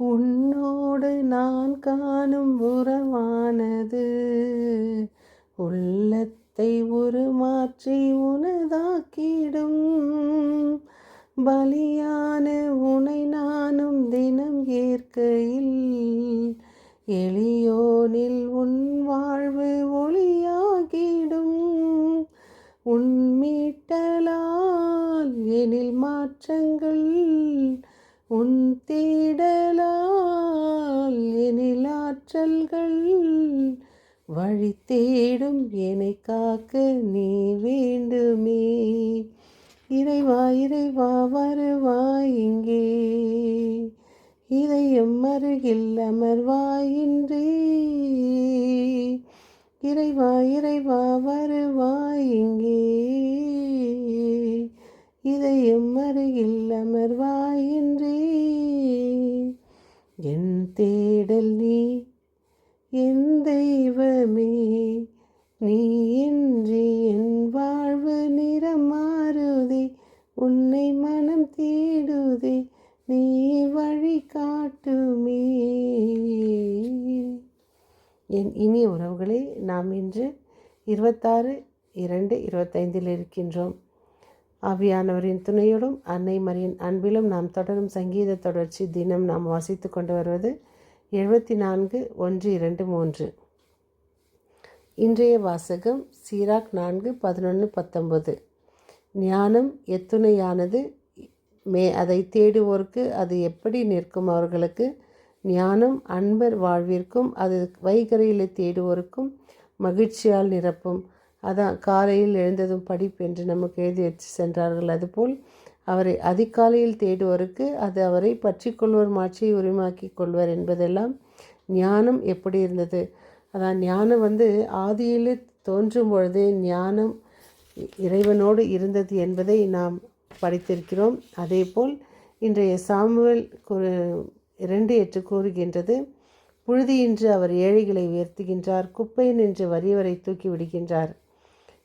உன்னோடு நான் காணும் உறவானது. உள்ளத்தை உருமாற்றி உனதாக்கிடும். பலியான உனை நானும் தினம் ஏற்கையில். எளியோனில் உன் வாழ்வு ஒளியாகிடும். உன் மீட்டலால் எனில் மாற்றங்கள் உன் தே ஆற்றல்கள் வழி தேடும் என்னை காக்க நீ வேண்டுமே. இறைவா இறைவா வருவாய் இங்கே. இதயம் அருகில் அமர்வாயின்றே இறைவா இறைவா வருவாய் இங்கே. இதயம் அருகில் அமர்வாயின்றே என் தேடல் நீ என் தெய்வமே நீ இன்றி என் வாழ்வு நிறம் மாறுதே உன்னை மனம் தேடுதே நீ வழி காட்டுமே. என் இனிய உறவுகளே நாம் இன்று இருபத்தாறு இரண்டு இருபத்தைந்தில் இருக்கின்றோம். ஆவியானவரின் துணையோடும் அன்னை மரியின் அன்பிலும் நாம் தொடரும் சங்கீத தொடர்ச்சி தினம் நாம் வாசித்து கொண்டு வருவது எழுபத்தி நான்கு ஒன்று இரண்டு மூன்று. இன்றைய வாசகம் சீராக் நான்கு பதினொன்று பத்தொன்பது. ஞானம் எத்துணையானது மே அதை தேடுவோருக்கு அது எப்படி நிற்கும் அவர்களுக்கு? ஞானம் அன்பர் வாழ்விற்கும் அது வைகரையில் தேடுவோருக்கும் மகிழ்ச்சியால் நிரப்பும். அதான் காலையில் எழுந்ததும் படிப்பு என்று நமக்கு எழுதி வச்சு சென்றார்கள். அதுபோல் அவரை அதிகாலையில் தேடுவோருக்கு அது அவரை பற்றி கொள்வர் மாட்சியை உரிமாக்கி கொள்வர் என்பதெல்லாம் ஞானம் எப்படி இருந்தது? அதான் ஞானம் வந்து ஆதியில் தோன்றும் பொழுதே ஞானம் இறைவனோடு இருந்தது என்பதை நாம் படித்திருக்கிறோம். அதேபோல் இன்றைய சாமுவேல் இரண்டு எட்டு கூறுகின்றது புழுதியின்றி அவர் ஏழைகளை உயர்த்துகின்றார் குப்பை நின்று வறியவரை தூக்கி விடுகின்றார்.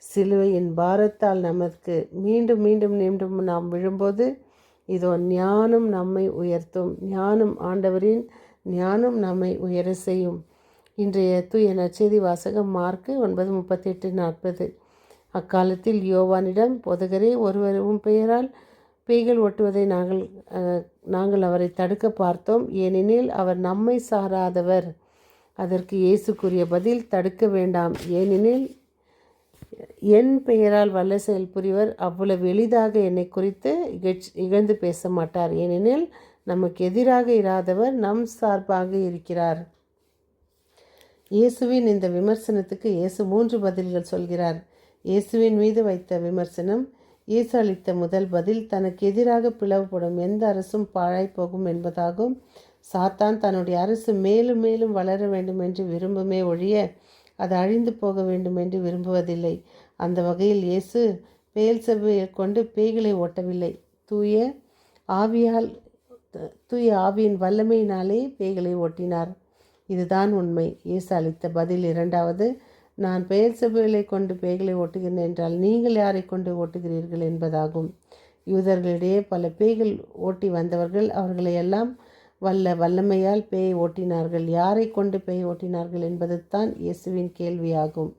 சிலுவையின் பாரத்தால் நமக்கு மீண்டும் மீண்டும் மீண்டும் நாம் விழும்போது இதோ ஞானம் நம்மை உயர்த்தும். ஞானம் ஆண்டவரின் ஞானம் நம்மை உயர செய்யும். இன்றைய தூய நச்செய்தி வாசகம் மார்க்கு ஒன்பது முப்பத்தெட்டு நாற்பது. அக்காலத்தில் யோவானிடம் பொதுகரே ஒருவரும் பெயரால் பேய்கள் ஒட்டுவதை நாங்கள் நாங்கள் அவரை தடுக்க பார்த்தோம். ஏனெனில் அவர் நம்மை சாராதவர். அதற்கு இயேசு கூறிய பதில் தடுக்க வேண்டாம். ஏனெனில் என் பெயரால் வல்ல செயல் புரிவர். அவ்வளவு எளிதாக என்னை குறித்து இகழ் இகழ்ந்து பேச மாட்டார். ஏனெனில் நமக்கு எதிராக இராதவர் நம் சார்பாக இருக்கிறார். இயேசுவின் இந்த விமர்சனத்துக்கு இயேசு மூன்று பதில்கள் சொல்கிறார். இயேசுவின் மீது வைத்த விமர்சனம் இயேசு அளித்த முதல் பதில் தனக்கு எதிராக பிளவுபடும் எந்த அரசும் பாழாய் போகும் என்பதாகும். சாத்தான் தன்னுடைய அரசு மேலும் மேலும் வளர வேண்டும் என்று விரும்புமே ஒழிய அது அழிந்து போக வேண்டும் என்று விரும்புவதில்லை. அந்த வகையில் இயேசு பேல் செவ்வையை கொண்டு பேய்களை ஓட்டவில்லை. தூய ஆவியால் தூய ஆவியின் வல்லமையினாலே பேய்களை ஓட்டினார். இதுதான் உண்மை. இயேசு அளித்த பதில் இரண்டாவது நான் பெயர் செவ்வைகளை கொண்டு பேய்களை ஓட்டுகிறேன் என்றால் நீங்கள் யாரை கொண்டு ஓட்டுகிறீர்கள் என்பதாகும். யூதர்களிடையே பல பேய்கள் ஓட்டி வந்தவர்கள் அவர்களை எல்லாம் வல்ல வல்லமையால் பேய் ஓட்டினார்கள். யாரை கொண்டு பேய் ஓட்டினார்கள் என்பது தான் இயேசுவின் கேள்வியாகும்.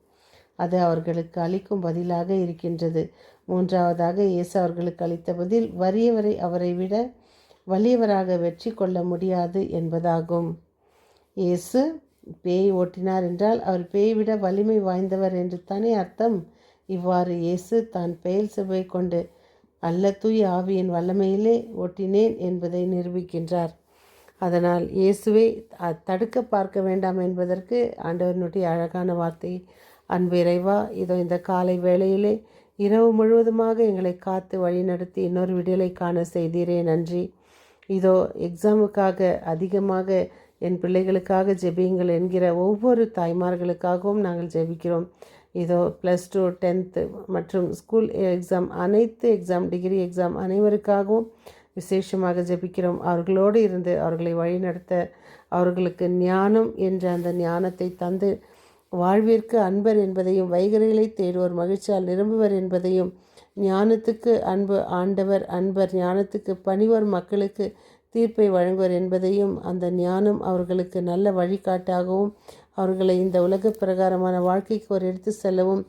அது அவர்களுக்கு அளிக்கும் பதிலாக இருக்கின்றது. மூன்றாவதாக இயேசு அவர்களுக்கு அளித்த பதில் வறியவரை அவரை விட வலியவராக வெற்றி கொள்ள முடியாது என்பதாகும். இயேசு பேய் ஓட்டினார் என்றால் அவர் பேய் விட வலிமை வாய்ந்தவர் என்று தானே அர்த்தம்? இவ்வாறு இயேசு தான் பெயல் செவ்வை கொண்டு அல்ல தூய் ஆவியின் வல்லமையிலே ஓட்டினேன் என்பதை நிரூபிக்கின்றார். அதனால் இயேசுவை தடுக்க பார்க்க வேண்டாம் என்பதற்கு ஆண்டவனுடைய அழகான வார்த்தை அன்பு இறைவா இதோ இந்த காலை வேளையிலே இரவு முழுவதுமாக எங்களை காத்து வழிநடத்தி இன்னொரு விடியலை காண செய்தீரே நன்றி. இதோ எக்ஸாமுக்காக அதிகமாக என் பிள்ளைகளுக்காக ஜெபியுங்கள் என்கிற ஒவ்வொரு தாய்மார்களுக்காகவும் நாங்கள் ஜெபிக்கிறோம். இதோ ப்ளஸ் டூ டென்த்து மற்றும் ஸ்கூல் எக்ஸாம் அனைத்து எக்ஸாம் டிகிரி எக்ஸாம் அனைவருக்காகவும் விசேஷமாக ஜெபிக்கிறோம். அவர்களோடு இருந்து அவர்களை வழிநடத்த அவர்களுக்கு ஞானம் என்ற அந்த ஞானத்தை தந்து வாழ்விற்கு அன்பர் என்பதையும் வைகரைகளை தேடுவோர் மகிழ்ச்சியால் நிரம்புவர் என்பதையும் ஞானத்துக்கு அன்பு ஆண்டவர் அன்பர் ஞானத்துக்கு பணிவர் மக்களுக்கு தீர்ப்பை வழங்குவர் என்பதையும் அந்த ஞானம் அவர்களுக்கு நல்ல வழிகாட்டாகவும் அவர்களை இந்த உலக பிரகாரமான வாழ்க்கைக்கு ஒரு எடுத்து செல்லவும்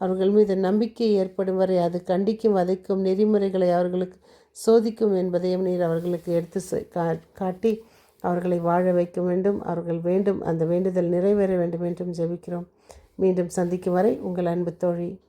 அவர்கள் மீது நம்பிக்கை ஏற்படும் வரை அது கண்டிக்கும் வதைக்கும் நெறிமுறைகளை அவர்களுக்கு சோதிக்கும் என்பதையும் நீர் அவர்களுக்கு எடுத்து செ- கா- காட்டி அவர்களை வாழ வைக்க வேண்டும். அவர்கள் வேண்டும் அந்த வேண்டுதல் நிறைவேற வேண்டும் என்றும் ஜெபிக்கிறோம். மீண்டும் சந்திக்கும் வரை உங்கள் அன்பு தோழி.